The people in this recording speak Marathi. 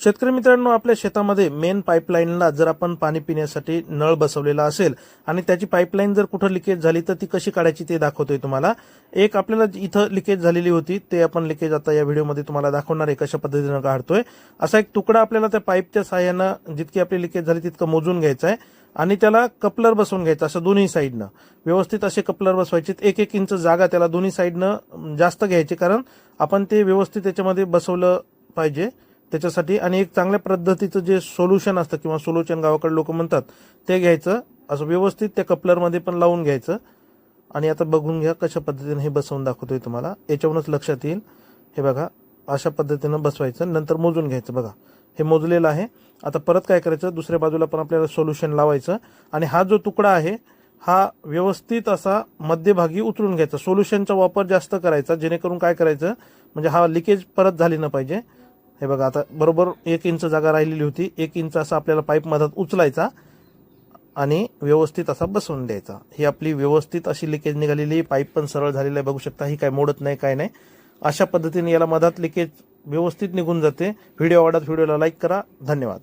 शेतकरी मित्रांनो आपल्या शेतामध्ये मेन पाईपलाईनला जर आपण पाणी पिण्यासाठी नळ बसवलेला असेल आणि त्याची पाईपलाईन जर कुठं लिकेज झाली तर ती कशी काढायची ते दाखवतोय तुम्हाला. एक आपल्याला इथं लिकेज झालेली होती ते आपण लिकेज आता या व्हिडिओमध्ये तुम्हाला दाखवणार आहे कशा पद्धतीनं काढतोय. असा एक तुकडा आपल्याला त्या पाईपच्या सहाय्यानं जितकी आपली लिकेज झाली तितकं मोजून घ्यायचं आहे आणि त्याला कपलर बसवून घ्यायचं असं दोन्ही साईडनं व्यवस्थित असे कपलर बसवायचे एक एक इंच जागा त्याला दोन्ही साईडनं जास्त घ्यायची कारण आपण ते व्यवस्थित त्याच्यामध्ये बसवलं पाहिजे. त्याच्यासाठी आणि एक चांगल्या पद्धतीचं जे सोल्युशन असतं किंवा सोल्युशन गावाकडे लोक म्हणतात ते घ्यायचं असं व्यवस्थित त्या कपलरमध्ये पण लावून घ्यायचं. आणि आता बघून घ्या कशा पद्धतीने हे बसवून दाखवतोय तुम्हाला. याच्यावरूनच लक्षात येईल. हे बघा अशा पद्धतीनं बसवायचं. नंतर मोजून घ्यायचं बघा. हे मोजलेलं आहे. आता परत काय करायचं? दुसऱ्या बाजूला पण आपल्याला सोल्युशन लावायचं. आणि हा जो तुकडा आहे हा व्यवस्थित असा मध्यभागी उचलून घ्यायचा. सोल्युशनचा वापर जास्त करायचा. जेणेकरून काय करायचं? म्हणजे हा लिकेज परत झाली न पाहिजे. हे बघा आता बरोबर एक इंच जागा राहिलेली होती. एक इंच असा आपल्याला पाईप मधात उचलायचा आणि व्यवस्थित असा बसवून द्यायचा. ही आपली व्यवस्थित अशी लिकेज निघालेली पाईप पण सरळ झालेली आहे बघू शकता. ही काय मोडत नाही काय नाही. अशा पद्धतीने याला मधात लिकेज व्यवस्थित निघून जाते. व्हिडिओ आवडत व्हिडिओला लाईक करा. धन्यवाद.